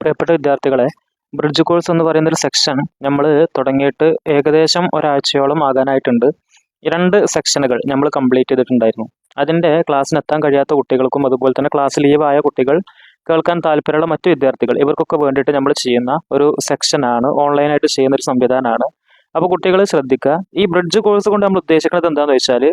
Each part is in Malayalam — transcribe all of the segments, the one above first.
പ്രിയപ്പെട്ട വിദ്യാർത്ഥികളെ ബ്രിഡ്ജ് കോഴ്സ് എന്ന് പറയുന്ന ഒരു സെക്ഷൻ നമ്മൾ തുടങ്ങിയിട്ട് ഏകദേശം ഒരാഴ്ചയോളം ആകാനായിട്ടുണ്ട്. രണ്ട് സെക്ഷനുകൾ നമ്മൾ കംപ്ലീറ്റ് ചെയ്തിട്ടുണ്ടായിരുന്നു. അതിന്റെ ക്ലാസ്സിന് എത്താൻ കഴിയാത്ത കുട്ടികൾക്കും അതുപോലെ തന്നെ ക്ലാസ് ലീവായ കുട്ടികൾ കേൾക്കാൻ താല്പര്യമുള്ള മറ്റു വിദ്യാർത്ഥികൾ ഇവർക്കൊക്കെ വേണ്ടിയിട്ട് നമ്മൾ ചെയ്യുന്ന ഒരു സെക്ഷനാണ് ഓൺലൈനായിട്ട് ചെയ്യുന്ന ഒരു സംവിധാനമാണ്. അപ്പോൾ കുട്ടികൾ ശ്രദ്ധിക്കുക ഈ ബ്രിഡ്ജ് കോഴ്സ് കൊണ്ട് നമ്മൾ ഉദ്ദേശിക്കുന്നത് എന്താണെന്ന് വെച്ചാൽ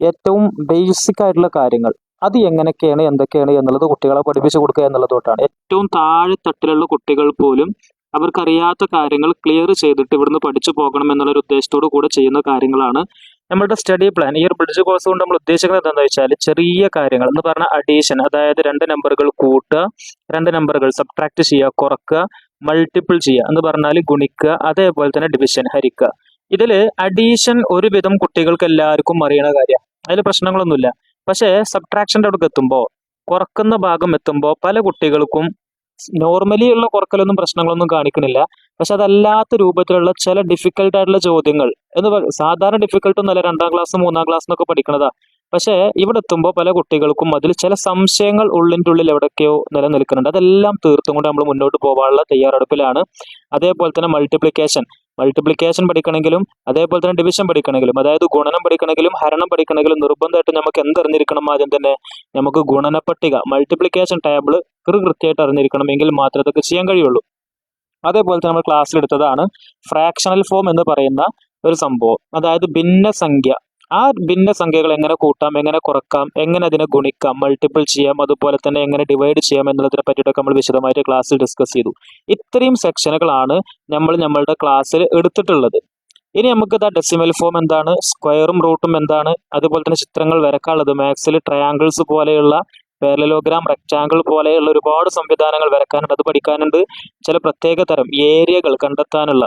ഏറ്റവും ബേസിക് ആയിട്ടുള്ള കാര്യങ്ങൾ അത് എങ്ങനെയൊക്കെയാണ് എന്തൊക്കെയാണ് എന്നുള്ളത് കുട്ടികളെ പഠിപ്പിച്ചു കൊടുക്കുക എന്നുള്ളതോട്ടാണ്. ഏറ്റവും താഴെ തട്ടിലുള്ള കുട്ടികൾ പോലും അവർക്കറിയാത്ത കാര്യങ്ങൾ ക്ലിയർ ചെയ്തിട്ട് ഇവിടുന്ന് പഠിച്ചു പോകണം എന്നുള്ള ഒരു ഉദ്ദേശത്തോടു കൂടെ ചെയ്യുന്ന കാര്യങ്ങളാണ് നമ്മളുടെ സ്റ്റഡി പ്ലാൻ ഈ ഒരു ബ്രിഡ്ജ് കോഴ്സ് കൊണ്ട് നമ്മൾ ഉദ്ദേശിക്കുന്നത് എന്താണെന്ന് വെച്ചാൽ ചെറിയ കാര്യങ്ങൾ എന്ന് പറഞ്ഞാൽ അഡീഷൻ അതായത് രണ്ട് നമ്പറുകൾ കൂട്ടുക രണ്ട് നമ്പറുകൾ സബ്ട്രാക്ട് ചെയ്യുക കുറക്കുക മൾട്ടിപ്പിൾ ചെയ്യുക എന്ന് പറഞ്ഞാൽ ഗുണിക്കുക അതേപോലെ തന്നെ ഡിവിഷൻ ഹരിക്കുക. ഇതിൽ അഡീഷൻ ഒരുവിധം കുട്ടികൾക്ക് എല്ലാവർക്കും അറിയണ കാര്യമാണ്. അതിൽ പ്രശ്നങ്ങളൊന്നുമില്ല. പക്ഷേ സബ്ട്രാക്ഷന്റെ അടുക്ക് എത്തുമ്പോൾ കുറക്കുന്ന ഭാഗം എത്തുമ്പോൾ പല കുട്ടികൾക്കും നോർമലി ഉള്ള കുറക്കലൊന്നും പ്രശ്നങ്ങളൊന്നും കാണിക്കുന്നില്ല പക്ഷെ അതല്ലാത്ത രൂപത്തിലുള്ള ചില ഡിഫിക്കൽട്ട് ആയിട്ടുള്ള ചോദ്യങ്ങൾ എന്ന് സാധാരണ ഡിഫിക്കൽട്ട് ഒന്നല്ല രണ്ടാം ക്ലാസ് മൂന്നാം ക്ലാസ് എന്നൊക്കെ പഠിക്കണതാ. പക്ഷേ ഇവിടെ എത്തുമ്പോൾ പല കുട്ടികൾക്കും അതിൽ ചില സംശയങ്ങൾ ഉള്ളിന്റെ ഉള്ളിൽ എവിടെയൊക്കെയോ നിലനിൽക്കുന്നുണ്ട്. അതെല്ലാം തീർത്തും കൊണ്ട് നമ്മൾ മുന്നോട്ട് പോകാനുള്ള തയ്യാറെടുപ്പിലാണ്. അതേപോലെ തന്നെ മൾട്ടിപ്ലിക്കേഷൻ മൾട്ടിപ്ലിക്കേഷൻ പഠിക്കണമെങ്കിലും അതേപോലെ തന്നെ ഡിവിഷൻ പഠിക്കണമെങ്കിലും അതായത് ഗുണനം പഠിക്കണമെങ്കിലും ഹരണം പഠിക്കണമെങ്കിലും നിർബന്ധമായിട്ട് നമുക്ക് എന്തറിഞ്ഞിരിക്കണം ആദ്യം തന്നെ? നമുക്ക് ഗുണനപ്പട്ടിക മൾട്ടിപ്ലിക്കേഷൻ ടേബിൾ കൃത്യമായിട്ട് അറിഞ്ഞിരിക്കണമെങ്കിൽ മാത്രമേ അതൊക്കെ ചെയ്യാൻ കഴിയുള്ളൂ. അതേപോലെ തന്നെ നമ്മൾ ക്ലാസ്സിലെടുത്തതാണ് ഫ്രാക്ഷണൽ ഫോം എന്ന് പറയുന്ന ഒരു സംഭവം. അതായത് ഭിന്നസംഖ്യ. ആ ഭിന്ന സംഖ്യകൾ എങ്ങനെ കൂട്ടാം എങ്ങനെ കുറക്കാം എങ്ങനെ അതിനെ ഗുണിക്കാം മൾട്ടിപ്പിൾ ചെയ്യാം അതുപോലെ തന്നെ എങ്ങനെ ഡിവൈഡ് ചെയ്യാം എന്നുള്ളതിനെ പറ്റിയിട്ടൊക്കെ നമ്മൾ വിശദമായിട്ട് ക്ലാസ്സിൽ ഡിസ്കസ് ചെയ്തു. ഇത്രയും സെക്ഷനുകളാണ് നമ്മൾ നമ്മളുടെ ക്ലാസ്സിൽ എടുത്തിട്ടുള്ളത്. ഇനി നമുക്ക് ഇതാ ഡെസിമൽ ഫോം എന്താണ് സ്ക്വയറും റൂട്ടും എന്താണ് അതുപോലെ തന്നെ ചിത്രങ്ങൾ വരക്കാനുള്ളത്. മാത്സിൽ ട്രയാങ്കിൾസ് പോലെയുള്ള പാരലലോഗ്രാം റെക്റ്റാങ്കിൾ പോലെയുള്ള ഒരുപാട് സംവിധാനങ്ങൾ വരക്കാനുണ്ട് അത് പഠിക്കാനുണ്ട്. ചില പ്രത്യേക തരം ഏരിയകൾ കണ്ടെത്താനുള്ള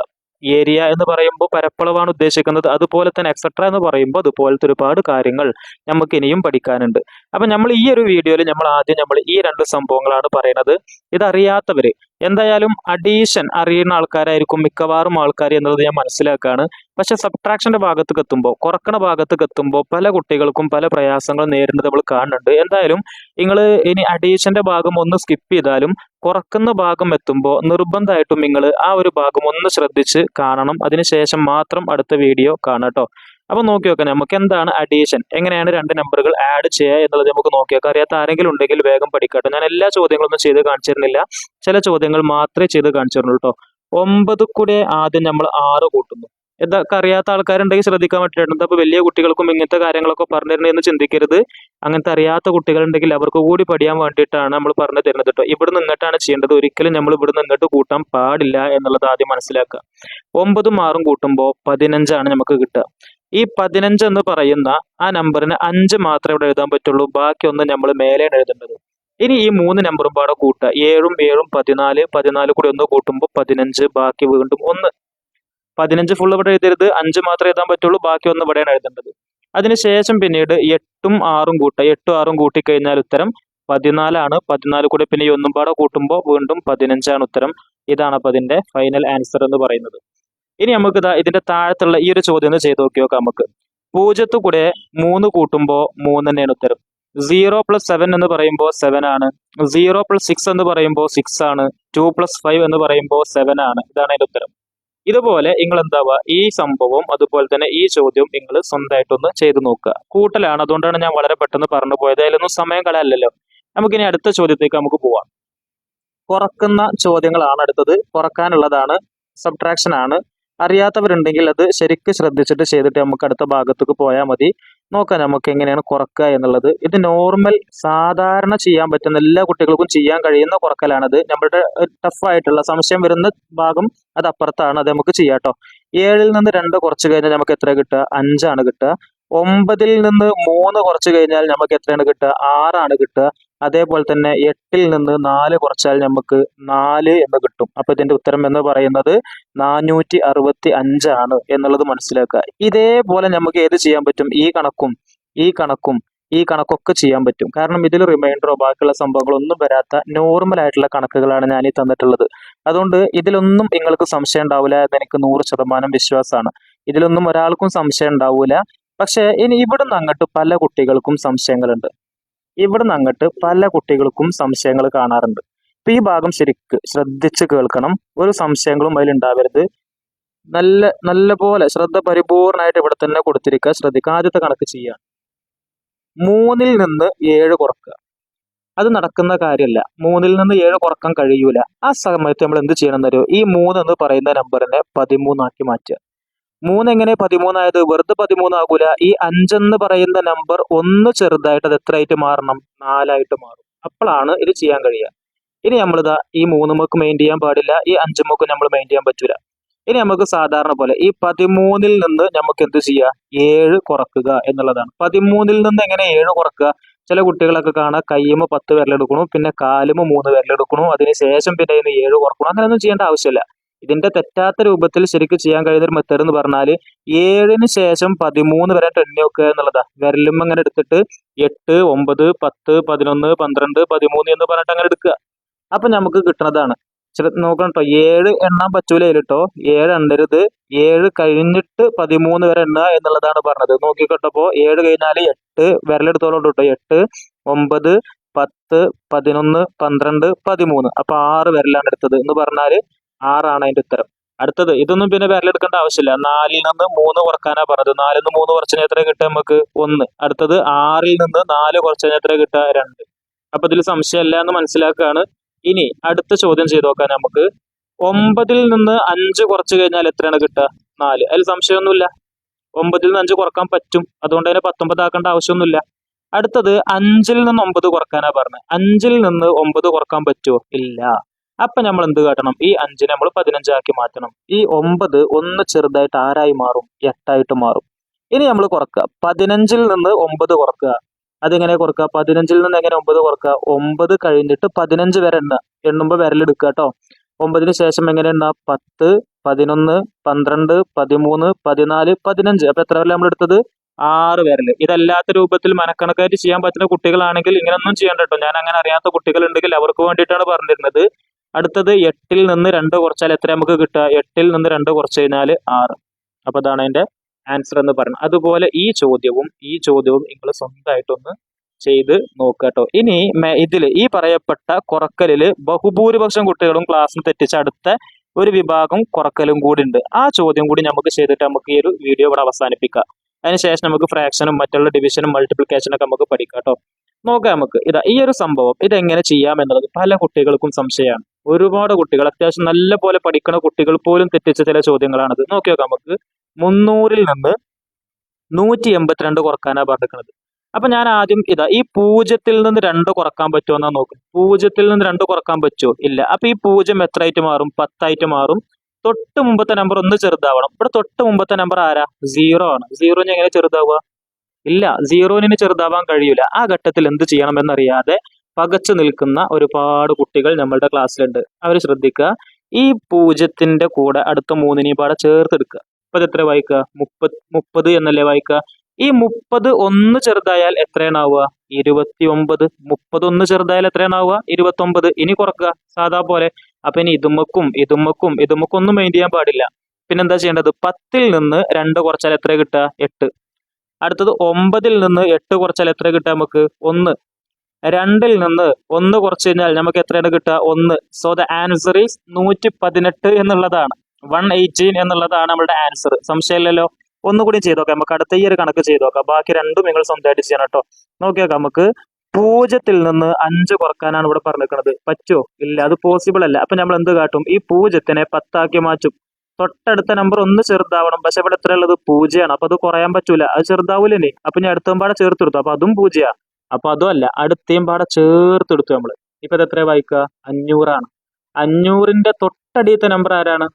ഏരിയ എന്ന് പറയുമ്പോൾ പരപ്പളവാണ് ഉദ്ദേശിക്കുന്നത്. അതുപോലെ തന്നെ എക്സെട്ര എന്ന് പറയുമ്പോൾ അതുപോലത്തെ ഒരുപാട് കാര്യങ്ങൾ നമുക്ക് ഇനിയും പഠിക്കാനുണ്ട്. അപ്പം നമ്മൾ ഈ ഒരു വീഡിയോയിൽ നമ്മൾ ആദ്യം നമ്മൾ ഈ രണ്ട് സംഭവങ്ങളാണ് പറയുന്നത് ഇതറിയാത്തവർ എന്തായാലും അഡീഷൻ അറിയുന്ന ആൾക്കാരായിരിക്കും മിക്കവാറും ആൾക്കാർ എന്നുള്ളത് ഞാൻ മനസ്സിലാക്കുകയാണ് പക്ഷെ സബ്ട്രാക്ഷന്റെ ഭാഗത്തേക്ക് എത്തുമ്പോൾ കുറക്കണ ഭാഗത്തേക്ക് എത്തുമ്പോൾ പല കുട്ടികൾക്കും പല പ്രയാസങ്ങളും നേരിടുന്നത് നമ്മൾ കാണുന്നുണ്ട്. എന്തായാലും നിങ്ങൾ ഇനി അഡീഷന്റെ ഭാഗം ഒന്ന് സ്കിപ്പ് ചെയ്താലും കുറക്കുന്ന ഭാഗം എത്തുമ്പോൾ നിർബന്ധമായിട്ടും നിങ്ങൾ ആ ഒരു ഭാഗം ഒന്ന് ശ്രദ്ധിച്ച് കാണണം. അതിനുശേഷം മാത്രം അടുത്ത വീഡിയോ കാണാം കേട്ടോ അപ്പൊ നോക്കി നോക്കാം നമുക്ക് എന്താണ് അഡീഷൻ എങ്ങനെയാണ് രണ്ട് നമ്പറുകൾ ആഡ് ചെയ്യുക എന്നുള്ളത് നമുക്ക് നോക്കി നോക്കാം അറിയാത്ത ആരെങ്കിലും ഉണ്ടെങ്കിൽ വേഗം പഠിക്കട്ടെ. ഞാൻ എല്ലാ ചോദ്യങ്ങളൊന്നും ചെയ്ത് കാണിച്ചിരുന്നില്ല. ചില ചോദ്യങ്ങൾ മാത്രമേ ചെയ്ത് കാണിച്ചിരുന്നുള്ളൂ കേട്ടോ ഒമ്പത് കൂടെ ആദ്യം നമ്മൾ ആറ് കൂട്ടുന്നു. ഇതൊക്കെ അറിയാത്ത ആൾക്കാരുണ്ടെങ്കിൽ ശ്രദ്ധിക്കാൻ പറ്റിയിട്ടുണ്ട് അപ്പോൾ വലിയ കുട്ടികൾക്കും ഇങ്ങനത്തെ കാര്യങ്ങളൊക്കെ പറഞ്ഞു തരണേ എന്ന് ചിന്തിക്കരുത്. അങ്ങനത്തെ അറിയാത്ത കുട്ടികളുണ്ടെങ്കിൽ അവർക്ക് കൂടി പഠിയാൻ വേണ്ടിയിട്ടാണ് നമ്മൾ പറഞ്ഞു തരുന്നത് കേട്ടോ. ഇവിടെ നിന്നിട്ടാണ് ചെയ്യേണ്ടത്. ഒരിക്കലും നമ്മൾ ഇവിടെ നിന്നിട്ട് കൂട്ടാൻ പാടില്ല എന്നുള്ളത് ആദ്യം മനസ്സിലാക്കുക. ഒമ്പതും ആറും കൂട്ടുമ്പോൾ പതിനഞ്ചാണ് നമുക്ക് കിട്ടുക. ഈ പതിനഞ്ച് എന്ന് പറയുന്ന ആ നമ്പറിന് അഞ്ച് മാത്രമേ ഇവിടെ എഴുതാൻ പറ്റുള്ളൂ. ബാക്കി ഒന്ന് നമ്മൾ മേലെയാണ് എഴുതേണ്ടത്. ഇനി ഈ മൂന്ന് നമ്പറും പാടെ കൂട്ടുക. ഏഴും ഏഴും പതിനാല് പതിനാല് കൂടി ഒന്ന് കൂട്ടുമ്പോൾ പതിനഞ്ച് ബാക്കി വീണ്ടും ഒന്ന്. പതിനഞ്ച് ഫുൾ ഇവിടെ എഴുതരുത് അഞ്ച് മാത്രമേ എഴുതാൻ പറ്റുള്ളൂ ബാക്കി ഒന്ന് ഇവിടെയാണ് എഴുതേണ്ടത്. അതിനുശേഷം പിന്നീട് എട്ടും ആറും കൂട്ടുക എട്ടും ആറും കൂട്ടിക്കഴിഞ്ഞാൽ ഉത്തരം പതിനാലാണ്. പതിനാല് കൂടെ പിന്നെ ഒന്നും പാടെ കൂട്ടുമ്പോൾ വീണ്ടും പതിനഞ്ചാണ് ഉത്തരം. ഇതാണ് അപ്പൊ അതിന്റെ ഫൈനൽ ആൻസർ എന്ന് പറയുന്നത്. ഇനി നമുക്ക് ഇതാ ഇതിന്റെ താഴത്തുള്ള ഈ ഒരു ചോദ്യം ഒന്ന് ചെയ്ത് നോക്കി നോക്കാം നമുക്ക്. പൂജ്യത്തു കൂടെ മൂന്ന് കൂട്ടുമ്പോൾ മൂന്ന് തന്നെയാണ് ഉത്തരം. സീറോ പ്ലസ് സെവൻ എന്ന് പറയുമ്പോൾ സെവൻ ആണ്. സീറോ പ്ലസ് സിക്സ് എന്ന് പറയുമ്പോൾ സിക്സ് ആണ്. ടു പ്ലസ് ഫൈവ് എന്ന് പറയുമ്പോൾ സെവൻ ആണ്. ഇതാണ് അതിന്റെ ഉത്തരം. ഇതുപോലെ നിങ്ങൾ എന്താവുക ഈ സംഭവം അതുപോലെ തന്നെ ഈ ചോദ്യം നിങ്ങൾ സ്വന്തമായിട്ടൊന്ന് ചെയ്തു നോക്കുക. കൂട്ടലാണ്. അതുകൊണ്ടാണ് ഞാൻ വളരെ പെട്ടെന്ന് പറഞ്ഞു പോയത് അതിലൊന്നും സമയം കളയല്ലല്ലോ. നമുക്കിനി അടുത്ത ചോദ്യത്തേക്ക് നമുക്ക് പോവാം. കുറക്കുന്ന ചോദ്യങ്ങളാണ് അടുത്തത്. കുറക്കാനുള്ളതാണ്. സബ്ട്രാക്ഷൻ ആണ്. അറിയാത്തവരുണ്ടെങ്കിൽ അത് ശരിക്ക് ശ്രദ്ധിച്ചിട്ട് ചെയ്തിട്ട് നമുക്ക് അടുത്ത ഭാഗത്തേക്ക് പോയാൽ മതി. നോക്കാം നമുക്ക് എങ്ങനെയാണ് കുറക്കുക എന്നുള്ളത്. ഇത് നോർമൽ സാധാരണ ചെയ്യാൻ പറ്റുന്ന എല്ലാ കുട്ടികൾക്കും ചെയ്യാൻ കഴിയുന്ന കുറക്കലാണത്. നമ്മുടെ ടഫായിട്ടുള്ള സംശയം വരുന്ന ഭാഗം അത് അപ്പുറത്താണ്. അത് നമുക്ക് ചെയ്യാം കേട്ടോ ഏഴിൽ നിന്ന് രണ്ട് കുറച്ച് കഴിഞ്ഞാൽ നമുക്ക് എത്ര കിട്ടുക? അഞ്ചാണ് കിട്ടുക. ഒമ്പതിൽ നിന്ന് മൂന്ന് കുറച്ച് കഴിഞ്ഞാൽ നമുക്ക് എത്രയാണ് കിട്ടുക? ആറാണ് കിട്ടുക. അതേപോലെ തന്നെ എട്ടിൽ നിന്ന് നാല് കുറച്ചാൽ നമുക്ക് നാല് എന്ന് കിട്ടും. അപ്പൊ ഇതിന്റെ ഉത്തരം എന്ന് പറയുന്നത് നാനൂറ്റി അറുപത്തി അഞ്ചാണ് എന്നുള്ളത് മനസ്സിലാക്കുക. ഇതേപോലെ നമുക്ക് ഏത് ചെയ്യാൻ പറ്റും? ഈ കണക്കും ഈ കണക്കും ഈ കണക്കൊക്കെ ചെയ്യാൻ പറ്റും. കാരണം ഇതിൽ റിമൈൻഡറോ ബാക്കിയുള്ള സംഭവങ്ങളൊന്നും വരാത്ത നോർമൽ ആയിട്ടുള്ള കണക്കുകളാണ് ഞാൻ ഈ തന്നിട്ടുള്ളത്. അതുകൊണ്ട് ഇതിലൊന്നും നിങ്ങൾക്ക് സംശയം ഉണ്ടാവില്ല എനിക്ക് നൂറ് ശതമാനം വിശ്വാസമാണ്. ഇതിലൊന്നും ഒരാൾക്കും സംശയം ഉണ്ടാവില്ല പക്ഷേ ഇനി ഇവിടുന്ന് അങ്ങോട്ട് പല കുട്ടികൾക്കും സംശയങ്ങളുണ്ട്. ഇവിടുന്ന് അങ്ങോട്ട് പല കുട്ടികൾക്കും സംശയങ്ങൾ കാണാറുണ്ട്. ഇപ്പൊ ഈ ഭാഗം ശരിക്ക് ശ്രദ്ധിച്ച് കേൾക്കണം. ഒരു സംശയങ്ങളും അതിൽ ഉണ്ടാവരുത്. നല്ല നല്ല പോലെ ശ്രദ്ധ പരിപൂർണമായിട്ട് ഇവിടെ തന്നെ കൊടുത്തിരിക്കുക. ശ്രദ്ധിക്കുക. ആദ്യത്തെ കണക്ക് ചെയ്യുക. മൂന്നിൽ നിന്ന് ഏഴ് കുറക്കുക. അത് നടക്കുന്ന കാര്യമല്ല. മൂന്നിൽ നിന്ന് ഏഴ് കുറയ്ക്കാൻ കഴിയൂല. ആ സമയത്ത് നമ്മൾ എന്ത് ചെയ്യണം എന്നറിയോ? ഈ മൂന്ന് എന്ന് പറയുന്ന നമ്പറിനെ പതിമൂന്നാക്കി മാറ്റുക. മൂന്ന് എങ്ങനെ പതിമൂന്നായത് വെറുതെ പതിമൂന്നാകൂല. ഈ അഞ്ചെന്ന് പറയുന്ന നമ്പർ ഒന്ന് ചെറുതായിട്ട് അത് എത്രയായിട്ട് മാറണം? നാലായിട്ട് മാറും. അപ്പോഴാണ് ഇത് ചെയ്യാൻ കഴിയുക. ഇനി നമ്മളിതാ ഈ മൂന്ന് മുക്ക് മെയിൻ ചെയ്യാൻ പാടില്ല. ഈ അഞ്ചുമക്ക് നമ്മൾ മെയിൻ ചെയ്യാൻ പറ്റൂല. ഇനി നമുക്ക് സാധാരണ പോലെ ഈ പതിമൂന്നിൽ നിന്ന് നമുക്ക് എന്ത് ചെയ്യുക ഏഴ് കുറക്കുക എന്നുള്ളതാണ്. പതിമൂന്നിൽ നിന്ന് എങ്ങനെ ഏഴ് കുറക്കുക? ചില കുട്ടികളൊക്കെ കാണാം കയ്യുമ്പ് പത്ത് വിരലെടുക്കണു പിന്നെ കാലുമ്പ് മൂന്ന് വിരലെടുക്കണു അതിനുശേഷം പിന്നെ ഇന്ന് ഏഴ് കുറക്കണം. അങ്ങനെയൊന്നും ചെയ്യേണ്ട ആവശ്യമില്ല. ഇതിന്റെ തെറ്റാത്ത രൂപത്തിൽ ശരിക്കും ചെയ്യാൻ കഴിയുന്ന ഒരു മെത്തേഡ് എന്ന് പറഞ്ഞാൽ ഏഴിന് ശേഷം പതിമൂന്ന് വരെ എണ്ണി വെക്കുക എന്നുള്ളതാ. വിരലും അങ്ങനെ എടുത്തിട്ട് എട്ട് ഒമ്പത് പത്ത് പതിനൊന്ന് പന്ത്രണ്ട് പതിമൂന്ന് എന്ന് പറഞ്ഞിട്ട് അങ്ങനെ എടുക്കുക. അപ്പൊ നമുക്ക് കിട്ടുന്നതാണ്. ചില നോക്കണം കേട്ടോ ഏഴ് എണ്ണാൻ പറ്റൂല കേട്ടോ ഏഴ് എണ്ണരുത് ഏഴ് കഴിഞ്ഞിട്ട് പതിമൂന്ന് വരെ എണ്ണുക എന്നുള്ളതാണ് പറഞ്ഞത്. നോക്കിക്കോട്ടപ്പോ ഏഴ് കഴിഞ്ഞാൽ എട്ട്. വിരലെടുത്തോളം കേട്ടോ എട്ട് ഒമ്പത് പത്ത് പതിനൊന്ന് പന്ത്രണ്ട് പതിമൂന്ന്. അപ്പൊ ആറ് വിരലാണ് എടുത്തത് എന്ന് പറഞ്ഞാൽ ആറാണ് അതിന്റെ ഉത്തരം. അടുത്തത് ഇതൊന്നും പിന്നെ വിരലെടുക്കേണ്ട ആവശ്യമില്ല. നാലിൽ നിന്ന് മൂന്ന് കുറക്കാനാ പറഞ്ഞത്. നാലിൽ നിന്ന് മൂന്ന് കുറച്ചിന് എത്ര കിട്ടുക നമുക്ക്? ഒന്ന്. അടുത്തത് ആറിൽ നിന്ന് നാല് കുറച്ചതിന് എത്ര കിട്ടുക? രണ്ട്. അപ്പൊ ഇതിൽ സംശയമല്ല എന്ന് മനസ്സിലാക്കുകയാണ്. ഇനി അടുത്ത ചോദ്യം ചെയ്ത് നോക്കാം നമുക്ക്. ഒമ്പതിൽ നിന്ന് അഞ്ച് കുറച്ച് കഴിഞ്ഞാൽ എത്രയാണ് കിട്ടുക? നാല്. അതിൽ സംശയമൊന്നുമില്ല. ഒമ്പതിൽ നിന്ന് അഞ്ച് കുറയ്ക്കാൻ പറ്റും. അതുകൊണ്ട് തന്നെ പത്തൊമ്പത് ആക്കേണ്ട ആവശ്യമൊന്നുമില്ല. അടുത്തത് അഞ്ചിൽ നിന്ന് ഒമ്പത് കുറക്കാനാ പറഞ്ഞത്. അഞ്ചിൽ നിന്ന് ഒമ്പത് കുറയ്ക്കാൻ പറ്റുമോ? ഇല്ല. അപ്പൊ നമ്മൾ എന്ത് കാട്ടണം? ഈ അഞ്ചിനെ നമ്മൾ പതിനഞ്ചാക്കി മാറ്റണം. ഈ ഒമ്പത് ഒന്ന് ചെറുതായിട്ട് ആറായി മാറും? എട്ടായിട്ട് മാറും. ഇനി നമ്മൾ കുറക്കുക. പതിനഞ്ചിൽ നിന്ന് ഒമ്പത് കുറക്കുക. അതെങ്ങനെ കുറക്കുക? പതിനഞ്ചിൽ നിന്ന് എങ്ങനെ ഒമ്പത് കുറക്കുക? ഒമ്പത് കഴിഞ്ഞിട്ട് പതിനഞ്ച് വരെ എണ്ണ എണ്ണുമ്പോൾ വിരലെടുക്കുക കേട്ടോ. ഒമ്പതിന് ശേഷം എങ്ങനെ എണ്ണ പത്ത് പതിനൊന്ന് പന്ത്രണ്ട് പതിമൂന്ന് പതിനാല് പതിനഞ്ച്. അപ്പൊ എത്ര വരെ നമ്മൾ എടുത്തത് ആറ് വിരൽ. ഇതല്ലാത്ത രൂപത്തിൽ മനക്കണക്കായിട്ട് ചെയ്യാൻ പറ്റുന്ന കുട്ടികളാണെങ്കിൽ ഇങ്ങനൊന്നും ചെയ്യണ്ട കേട്ടോ. ഞാൻ അങ്ങനെ അറിയാത്ത കുട്ടികൾ ഉണ്ടെങ്കിൽ അവർക്ക് വേണ്ടിയിട്ടാണ് പറഞ്ഞിരുന്നത്. അടുത്തത് എട്ടിൽ നിന്ന് രണ്ട് കുറച്ചാൽ എത്ര നമുക്ക് കിട്ടുക? എട്ടിൽ നിന്ന് രണ്ട് കുറച്ച് കഴിഞ്ഞാൽ ആറ്. അപ്പൊ അതാണ് അതിന്റെ ആൻസർ എന്ന് പറയുന്നത്. അതുപോലെ ഈ ചോദ്യവും ഈ ചോദ്യവും നിങ്ങൾ സ്വന്തമായിട്ടൊന്ന് ചെയ്ത് നോക്കുക കേട്ടോ. ഇനി ഇതിൽ ഈ പറയപ്പെട്ട കുറക്കലിൽ ബഹുഭൂരിപക്ഷം കുട്ടികളും ക്ലാസ്സിന് തെറ്റിച്ച് അടുത്ത ഒരു വിഭാഗം കുറക്കലും കൂടി ഉണ്ട്. ആ ചോദ്യം കൂടി നമുക്ക് ചെയ്തിട്ട് നമുക്ക് ഈ ഒരു വീഡിയോ ഇവിടെ അവസാനിപ്പിക്കാം. അതിനുശേഷം നമുക്ക് ഫ്രാക്ഷനും മറ്റുള്ള ഡിവിഷനും മൾട്ടിപ്ലിക്കേഷനും ഒക്കെ നമുക്ക് പഠിക്കാം കേട്ടോ. നോക്കാം നമുക്ക്. ഇതാ ഈ ഒരു സംഭവം ഇതെങ്ങനെ ചെയ്യാം എന്നുള്ളത് പല കുട്ടികൾക്കും സംശയമാണ്. ഒരുപാട് കുട്ടികൾ അത്യാവശ്യം നല്ല പോലെ പഠിക്കുന്ന കുട്ടികൾ പോലും തെറ്റിച്ച ചില ചോദ്യങ്ങളാണത്. നോക്കി നോക്കാം നമുക്ക്. മുന്നൂറിൽ നിന്ന് നൂറ്റി എൺപത്തിരണ്ട് കുറക്കാനാണ് പറഞ്ഞിരിക്കുന്നത് അപ്പൊ ഞാൻ ആദ്യം ഇതാ ഈ പൂജ്യത്തിൽ നിന്ന് രണ്ട് കുറയ്ക്കാൻ പറ്റുമോ എന്നാ നോക്കും. പൂജ്യത്തിൽ നിന്ന് രണ്ട് കുറയ്ക്കാൻ പറ്റുമോ? ഇല്ല. അപ്പൊ ഈ പൂജ്യം എത്രയായിട്ട് മാറും? പത്തായിട്ട് മാറും. തൊട്ട് മുമ്പത്തെ നമ്പർ ഒന്ന് ചെറുതാവണം. ഇവിടെ തൊട്ട് മുമ്പത്തെ നമ്പർ ആരാ? സീറോ ആണ്. സീറോന് എങ്ങനെ ചെറുതാവുക? ഇല്ല. സീറോനിന് ചെറുതാവാൻ കഴിയില്ല ആ ഘട്ടത്തിൽ എന്ത് ചെയ്യണമെന്നറിയാതെ പകച്ചു നിൽക്കുന്ന ഒരുപാട് കുട്ടികൾ നമ്മളുടെ ക്ലാസ്സിലുണ്ട്. അവർ ശ്രദ്ധിക്കുക. ഈ പൂജ്യത്തിന്റെ കൂടെ അടുത്ത മൂന്നിനെയും പാടെ ചേർത്തെടുക്കുക. അപ്പൊ ഇത് എത്ര വായിക്കുക? മുപ്പത് മുപ്പത് എന്നല്ലേ വായിക്കുക? ഈ മുപ്പത് ഒന്ന് ചെറുതായാൽ എത്രയാണാവുക? ഇരുപത്തി ഒമ്പത് മുപ്പത് ഒന്ന് ചെറുതായാൽ എത്രയാണാവുക? ഇരുപത്തി ഒമ്പത് ഇനി കുറക്കുക. സാധാ പോലെ. അപ്പൊ ഇനി ഇതുമ്മക്കും ഇതുമ്മക്കും ഇതുമ്മക്കും ഒന്നും മെയിൻ ചെയ്യാൻ പാടില്ല. പിന്നെന്താ ചെയ്യേണ്ടത്? പത്തിൽ നിന്ന് രണ്ട് കുറച്ചാൽ എത്ര കിട്ടുക? എട്ട്. അടുത്തത് ഒമ്പതിൽ നിന്ന് എട്ട് കുറച്ചാൽ എത്ര കിട്ടുക നമുക്ക്? ഒന്ന്. രണ്ടിൽ നിന്ന് ഒന്ന് കുറച്ച് കഴിഞ്ഞാൽ നമുക്ക് എത്രയാണ് കിട്ടുക? ഒന്ന്. സോ ദ ആൻസർ ഈസ് നൂറ്റി പതിനെട്ട് എന്നുള്ളതാണ്. വൺ എയ്റ്റീൻ എന്നുള്ളതാണ് നമ്മുടെ ആൻസർ സംശയമില്ലല്ലോ? ഒന്നുകൂടി ചെയ്ത് നോക്കാം. നമുക്ക് അടുത്ത ഈ ഒരു കണക്ക് ചെയ്ത് നോക്കാം. ബാക്കി രണ്ടും നിങ്ങൾ സ്വന്തമായിട്ട് ചെയ്യണം കേട്ടോ. നോക്കി നോക്കാം നമുക്ക് പൂജ്യത്തിൽ നിന്ന് അഞ്ച് കുറക്കാനാണ് ഇവിടെ പറഞ്ഞിരിക്കുന്നത്. പറ്റുമോ ഇല്ല അത് പോസിബിൾ അല്ല. അപ്പൊ നമ്മൾ എന്ത് കാട്ടും? ഈ പൂജ്യത്തിനെ പത്താക്കി മാറ്റും. തൊട്ടടുത്ത നമ്പർ ഒന്ന് ചെറുതാവണം. പക്ഷെ ഇവിടെ എത്ര ഉള്ളത് പൂജ്യമാണ്. അപ്പൊ അത് കുറയാൻ പറ്റൂല. അത് ചെറുതാവൂലേ അപ്പൊ ഞാൻ അടുത്തും പാടെ ചേർത്തെടുത്തു അപ്പൊ അതും പൂജ്യ അപ്പൊ അതുമല്ല അടുത്തേം പാടെ ചേർത്തെടുത്തു നമ്മൾ ഇപ്പൊ എത്ര വായിക്കുക? അഞ്ഞൂറാണ്. അഞ്ഞൂറിന്റെ തൊട്ടടിയത്തെ നമ്പർ ആരാണ്?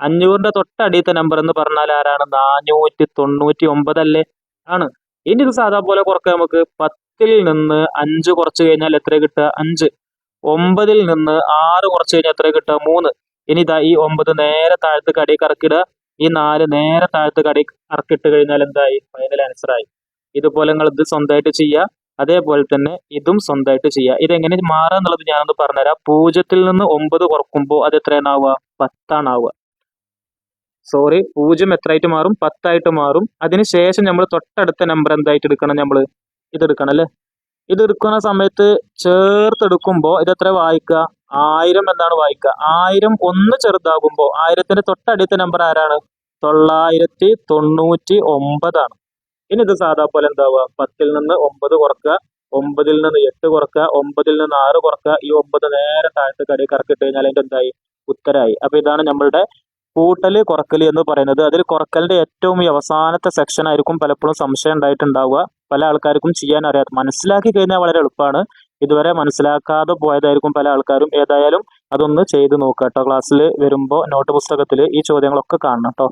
അഞ്ഞൂറിന്റെ തൊട്ടടിയത്തെ നമ്പർ എന്ന് പറഞ്ഞാൽ ആരാണ്? നാനൂറ്റി തൊണ്ണൂറ്റി ഒമ്പതല്ലേ ആണ്. ഇനി ഇത് സാധാ പോലെ കുറക്കുക നമുക്ക്. പത്തിൽ നിന്ന് അഞ്ച് കുറച്ച് കഴിഞ്ഞാൽ എത്ര കിട്ടുക? അഞ്ച്. ഒമ്പതിൽ നിന്ന് ആറ് കുറച്ച് കഴിഞ്ഞാൽ എത്ര കിട്ടുക? മൂന്ന്. ഇനി ഇതാ ഈ ഒമ്പത് നേരെ താഴത്ത് കടി കറക്കിടുക. ഈ നാല് നേരെ താഴത്ത് കടി കറക്കിട്ട് കഴിഞ്ഞാൽ എന്തായി? ഫൈനൽ ആൻസർ ആയി. ഇതുപോലെ നിങ്ങൾ ഇത് സ്വന്തമായിട്ട് ചെയ്യുക. അതേപോലെ തന്നെ ഇതും സ്വന്തമായിട്ട് ചെയ്യുക ഇതെങ്ങനെ മാറുക എന്നുള്ളത് ഞാനൊന്ന് പറഞ്ഞുതരാം. പൂജ്യത്തിൽ നിന്ന് ഒമ്പത് കുറക്കുമ്പോൾ അത് എത്രയാണാവുക? പത്താണാവുക. സോറി പൂജ്യം എത്രയായിട്ട് മാറും? പത്തായിട്ട് മാറും. അതിനുശേഷം നമ്മൾ തൊട്ടടുത്ത നമ്പർ എന്തായിട്ട് എടുക്കണം നമ്മൾ ഇതെടുക്കണം അല്ലേ? ഇത് എടുക്കുന്ന സമയത്ത് ചേർത്തെടുക്കുമ്പോൾ ഇത് എത്ര വായിക്കുക? ആയിരം എന്നാണ് വായിക്കുക. ആയിരം ഒന്ന് ചെറുതാകുമ്പോൾ ആയിരത്തിന്റെ തൊട്ടടുത്ത നമ്പർ ആരാണ്? തൊള്ളായിരത്തി തൊണ്ണൂറ്റി ഒമ്പതാണ്. ഇനി ഇത് സാധാ പോലെ എന്താവുക? പത്തിൽ നിന്ന് ഒമ്പത് കുറക്കുക ഒമ്പതിൽ നിന്ന് എട്ട് കുറക്കുക ഒമ്പതിൽ നിന്ന് ആറ് കുറക്കുക. ഈ ഒമ്പത് നേരെ താഴത്തെ കടി കറക്കിട്ട് കഴിഞ്ഞാൽ അതിന്റെ എന്തായി? ഉത്തരായി. അപ്പൊ ഇതാണ് നമ്മളുടെ കൂട്ടൽ കുറക്കൽ എന്ന് പറയുന്നത്. അതിൽ കുറക്കലിന്റെ ഏറ്റവും അവസാനത്തെ സെക്ഷൻ ആയിരിക്കും പലപ്പോഴും സംശയം ഉണ്ടായിട്ടുണ്ടാവുക. പല ആൾക്കാർക്കും ചെയ്യാൻ അറിയാത്ത. മനസ്സിലാക്കി കഴിഞ്ഞാൽ വളരെ എളുപ്പമാണ്. ഇതുവരെ മനസ്സിലാക്കാതെ പോയതായിരിക്കും പല ആൾക്കാരും. ഏതായാലും അതൊന്ന് ചെയ്ത് നോക്കുക കേട്ടോ. ക്ലാസ്സിൽ വരുമ്പോൾ നോട്ട് പുസ്തകത്തിൽ ഈ ചോദ്യങ്ങളൊക്കെ കാണണം കേട്ടോ.